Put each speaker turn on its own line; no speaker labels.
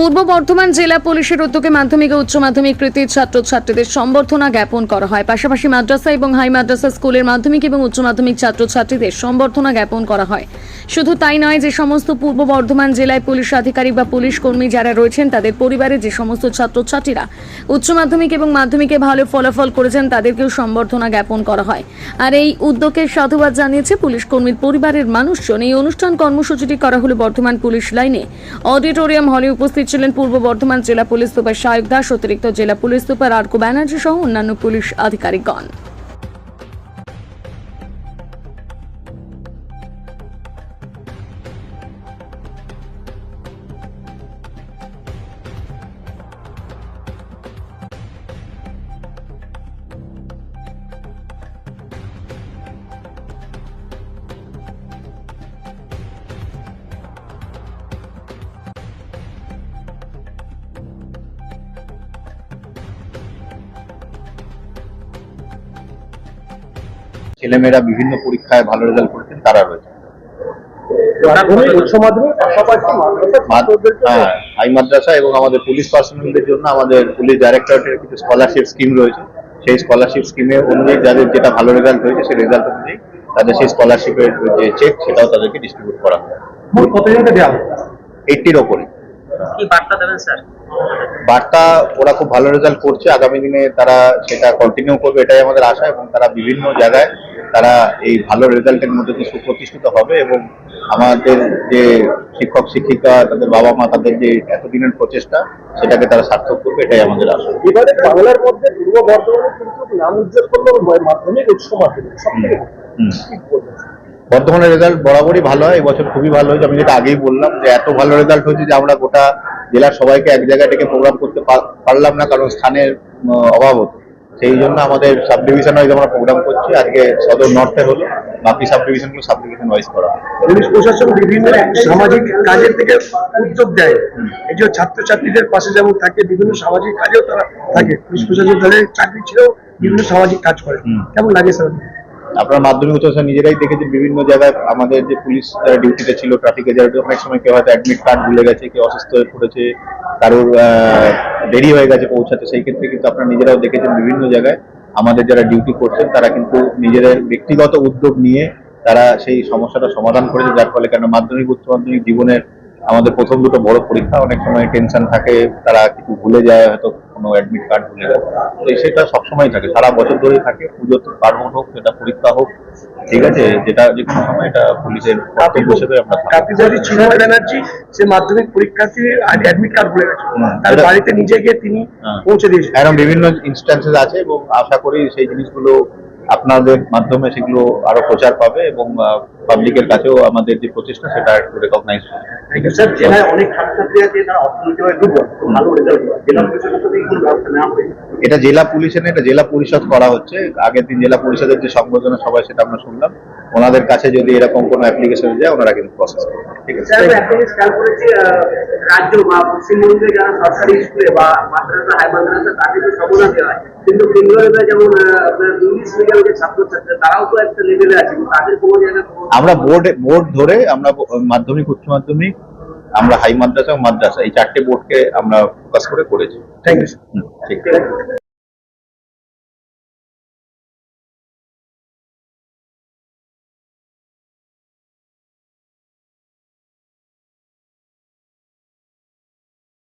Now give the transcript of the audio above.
পূর্ব বর্ধমান জেলা পুলিশের উদ্যোগে মাধ্যমিক ও উচ্চ মাধ্যমিক কৃতির ছাত্রছাত্রীদের সম্বর্ধনা জ্ঞাপন করা হয়। পাশাপাশি মাদ্রাসা এবং হাই মাদ্রাসা স্কুলের মাধ্যমিক এবং উচ্চ মাধ্যমিক ছাত্রছাত্রীদের সম্বর্ধনা জ্ঞাপন করা হয়। শুধু তাই নয়, যে সমস্ত পূর্ব বর্ধমান জেলায় পুলিশ আধিকারিক বা পুলিশ কর্মী যারা রয়েছেন, তাদের পরিবারের যে সমস্ত ছাত্রছাত্রীরা উচ্চ মাধ্যমিক এবং মাধ্যমিকে ভালো ফলাফল করেছেন, তাদেরকেও সম্বর্ধনা জ্ঞাপন করা হয়। আর এই উদ্যোগের সাধুবাদ জানিয়েছে পুলিশ কর্মীর পরিবারের মানুষজন। এই অনুষ্ঠান কর্মসূচিটি করা হলো বর্ধমান পুলিশ লাইনে। অডিটোরিয়াম হলে উপস্থিত ছিলেন পূর্ব বর্ধমান জেলা পুলিশ সুপার শায়ক দাস, অতিরিক্ত জেলা পুলিশ সুপার আরকু ব্যানার্জি সহ অন্যান্য পুলিশ আধিকারিকগণ।
ছেলেমেয়েরা বিভিন্ন পরীক্ষায় ভালো রেজাল্ট করেছেন তারা রয়েছে হ্যাঁ হাই মাদ্রাসা এবং আমাদের পুলিশ পার্সোনালদের জন্য আমাদের পুলিশ ডাইরেক্টরেটের কিছু স্কলারশিপ স্কিম রয়েছে। সেই স্কলারশিপ স্কিমে অনুযায়ী যাদের যেটা ভালো রেজাল্ট হয়েছে সেই রেজাল্ট অনুযায়ী তাদের সেই স্কলারশিপের যে চেক সেটাও তাদেরকে ডিস্ট্রিবিউট করা হয়।
কতজনকে দেওয়া
এইটির ওপরে।
কি বার্তা দেবেন স্যার?
বার্তা ওরা খুব ভালো রেজাল্ট করছে। আগামী দিনে তারা সেটা কন্টিনিউ করবে এটাই আমাদের আশা এবং তারা বিভিন্ন জায়গায় তারা এই ভালো রেজাল্টের মধ্যে দিয়ে সুপ্রতিষ্ঠিত হবে এবং আমাদের যে শিক্ষক শিক্ষিকা তাদের বাবা মা তাদের যে এতদিনের প্রচেষ্টা সেটাকে তারা সার্থক করবে এটাই আমাদের আশা।
এবারে বাংলার মধ্যে পূর্ব বর্ধমানে কিন্তু নাম উজ্জ্বল করল মাধ্যমিক উচ্চ মাধ্যমিক সব থেকে?
বর্ধমানের রেজাল্ট বরাবরই ভালো হয় এবছর খুবই ভালো হয়েছে। আমি যেটা আগেই বললাম যে এত ভালো রেজাল্ট হয়েছে যে আমরা গোটা জেলার সবাইকে এক জায়গায় থেকে প্রোগ্রাম করতে পারলাম না কারণ স্থানের অভাব হতো। সেই জন্য আমাদের সাব ডিভিশন ওয়াইজ আমরা প্রোগ্রাম করছি। আজকে সদর নর্থে হলো। বাকি সাব ডিভিশনগুলো সাব ডিভিশন ওয়াইজ করা
পুলিশ প্রশাসন বিভিন্ন সামাজিক কাজের থেকে উদ্যোগ দেয়। এই যে ছাত্রছাত্রীদের পাশে যেমন থাকে বিভিন্ন সামাজিক কাজেও তারা থাকে। পুলিশ প্রশাসন তাদের চাকরি ছেড়েও বিভিন্ন সামাজিক কাজ করে। কেমন লাগে স্যার
আপনার মাধ্যমিক উচ্চ নিজেরাই দেখেছেন বিভিন্ন জায়গায় আমাদের যে পুলিশ যারা ডিউটিতে ছিল ট্রাফিকে যারা অনেক সময় কেউ হয়তো অ্যাডমিট কার্ড ভুলে গেছে কেউ অসুস্থ হয়ে পড়েছে কারোর দেরি হয়ে গেছে পৌঁছাতে, সেই ক্ষেত্রে কিন্তু আপনারা নিজেরাও দেখেছেন বিভিন্ন জায়গায় আমাদের যারা ডিউটি করছেন, তারা কিন্তু নিজেদের ব্যক্তিগত উদ্যোগ নিয়ে তারা সেই সমস্যাটা সমাধান করেছে, যার ফলে কেন মাধ্যমিক, উচ্চ মাধ্যমিক জীবনের আমাদের প্রথম দুটো বড় পরীক্ষা অনেক সময় টেনশন থাকে তারা কিছু ভুলে যায় হয়তো কোনো অ্যাডমিট কার্ড ভুলে যায়। তো সেটা সবসময় থাকে সারা বছর ধরেই থাকে পুজো পার্বণ হোক সেটা পরীক্ষা হোক ঠিক আছে? যেটা যে কোনো সময় এটা পুলিশের কর্তব্য হিসেবে আমরা
কাপিজারি চিন্ময় ব্যানার্জি সে মাধ্যমিক পরীক্ষার্থী অ্যাডমিট কার্ড ভুলে গেছে। তার বাড়িতে নিজে গিয়ে তিনি
হ্যাঁ।
পৌঁছে দিয়েছেন।
এরকম বিভিন্ন ইনস্ট্যান্সেস আছে এবং আশা করি সেই জিনিসগুলো আপনাদের মাধ্যমে সেগুলো আরও প্রচার পাবে এবং পাবলিকের কাছেও আমাদের যে প্রচেষ্টা সেটা একটু রেকগনাইজ হবে ঠিক আছে
জেলায় অনেক ছাত্রছাত্রী আছে তারা অর্থনৈতিকভাবে দুর্বল ভালো রেজাল্ট জেলা প্রশাসন থেকে কোনো ব্যবস্থা নেওয়া হয়েছে
এটা জেলা পুলিশের না, এটা জেলা পরিষদ করা হচ্ছে। আগের দিন জেলা পরিষদের যে সংবর্ধনা সবাই সেটা আমরা শুনলাম। ওনাদের কাছে যদি এরকম কোনো অ্যাপ্লিকেশন যায় ওনারা কিন্তু প্রসেস ঠিক আছে?
আহ, রাজ্য বা পশ্চিমবঙ্গে যারা সরকারি স্কুলে বা মাদ্রাসা হাই মাদ্রাসা তাদেরকে সমনা দেওয়া হয়। কিন্তু বেঙ্গলে যেমন ইংলিশ মিডিয়াম ছাত্রছাত্রী তারাও তো একটা লেভেলে আছে তাদের কোনো জায়গায় কোনো-
আমরা বোর্ড বোর্ড ধরে আমরা মাধ্যমিক উচ্চ মাধ্যমিক আমরা হাই মাদ্রাসা এবং মাদ্রাসা এই চারটে বোর্ডকে আমরা ফোকাস করে করেছি।
থ্যাংক ইউ
ঠিক। আছে